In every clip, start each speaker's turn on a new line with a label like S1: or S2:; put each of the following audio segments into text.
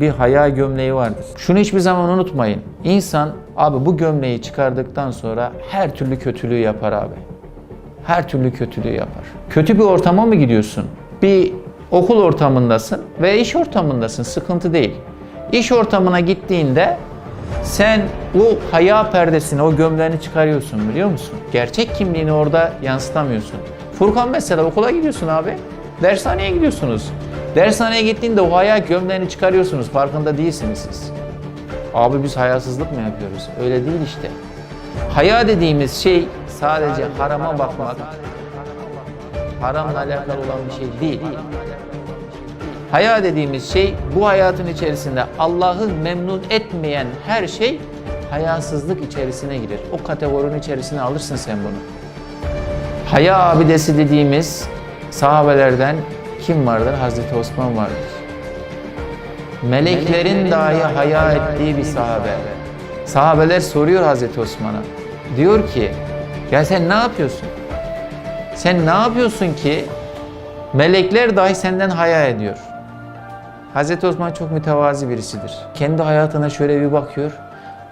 S1: bir haya gömleği vardır. Şunu hiçbir zaman unutmayın. İnsan abi bu gömleği çıkardıktan sonra her türlü kötülüğü yapar abi. Her türlü kötülüğü yapar. Kötü bir ortama mı gidiyorsun? Bir okul ortamındasın ve iş ortamındasın. Sıkıntı değil. İş ortamına gittiğinde sen o haya perdesini, o gömleğini çıkarıyorsun biliyor musun? Gerçek kimliğini orada yansıtamıyorsun. Furkan mesela okula gidiyorsun abi. Dershaneye gidiyorsunuz. Dershaneye gittiğinde o haya gömleğini çıkarıyorsunuz. Farkında değilsiniz siz. Abi biz hayasızlık mı yapıyoruz? Öyle değil işte. Haya dediğimiz şey sadece harama bakmak, haramla alakalı olan bir şey değil. Haya dediğimiz şey bu hayatın içerisinde Allah'ı memnun etmeyen her şey hayasızlık içerisine girer. O kategorinin içerisine alırsın sen bunu. Haya abidesi dediğimiz sahabelerden kim vardır? Hazreti Osman vardır. Meleklerin dahi haya ettiği bir sahabe. Sahabeler soruyor Hazreti Osman'a. Diyor ki, ya sen ne yapıyorsun? Sen ne yapıyorsun ki melekler dahi senden haya ediyor? Hazreti Osman çok mütevazi birisidir. Kendi hayatına şöyle bir bakıyor.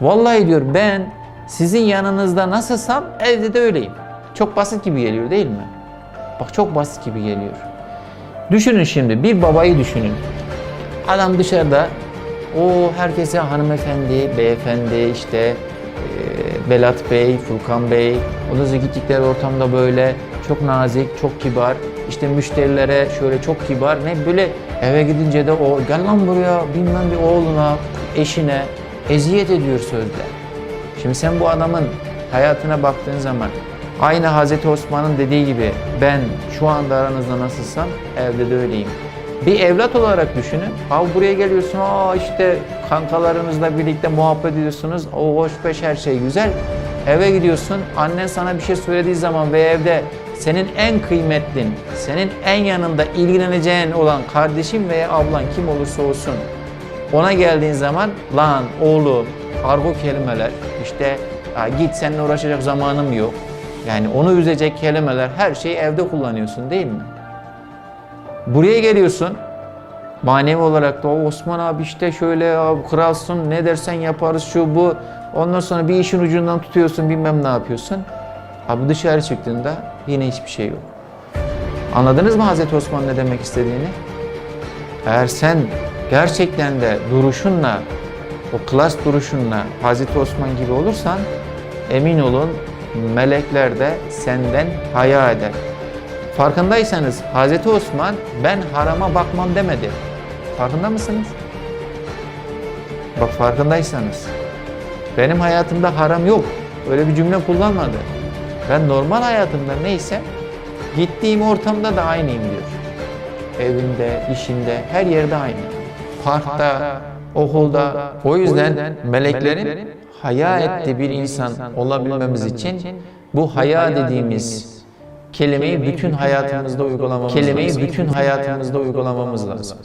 S1: Vallahi diyor ben sizin yanınızda nasılsam evde de öyleyim. Çok basit gibi geliyor değil mi? Bak çok basit gibi geliyor. Düşünün şimdi bir babayı düşünün. Adam dışarıda o herkese hanımefendi, beyefendi işte e, Belat Bey, Furkan Bey, ondan sonra gittikleri ortamda böyle çok nazik, çok kibar. İşte müşterilere şöyle çok kibar. Ne böyle eve gidince de o gel lan buraya bilmem bir oğluna, eşine eziyet ediyor sözle. Şimdi sen bu adamın hayatına baktığın zaman aynı Hazreti Osman'ın dediği gibi ben şu anda aranızda nasılsam evde de öyleyim. Bir evlat olarak düşünün. Abi buraya geliyorsun, aa işte kankalarınızla birlikte muhabbet ediyorsunuz. O hoş beş her şey güzel. Eve gidiyorsun, annen sana bir şey söylediği zaman ve evde senin en kıymetlin, senin en yanında ilgileneceğin olan kardeşin veya ablan kim olursa olsun ona geldiğin zaman lan oğlum argo kelimeler işte "Ya git seninle uğraşacak zamanım yok. Yani onu üzecek kelimeler her şeyi evde kullanıyorsun değil mi? Buraya geliyorsun. Manevi olarak da o Osman abi işte şöyle abi kralsın ne dersen yaparız şu bu. Ondan sonra bir işin ucundan tutuyorsun bilmem ne yapıyorsun. Abi dışarı çıktığında yine hiçbir şey yok. Anladınız mı Hazreti Osman ne demek istediğini? Eğer sen gerçekten de duruşunla, o klas duruşunla Hazreti Osman gibi olursan emin olun melekler de senden haya eder. Farkındaysanız Hazreti Osman ben harama bakmam demedi. Farkında mısınız? Bak farkındaysanız. Benim hayatımda haram yok. Öyle bir cümle kullanmadı. Ben normal hayatımda neyse gittiğim ortamda da aynıyım diyor. Evinde, işinde, her yerde aynı. Parkta, okulda. O yüzden meleklerin haya ettiği bir insan olabilmemiz için bu haya dediğimiz kelimeyi bütün hayatımızda uygulamamız kelimeyi bütün hayatımızda uygulamamız lazım.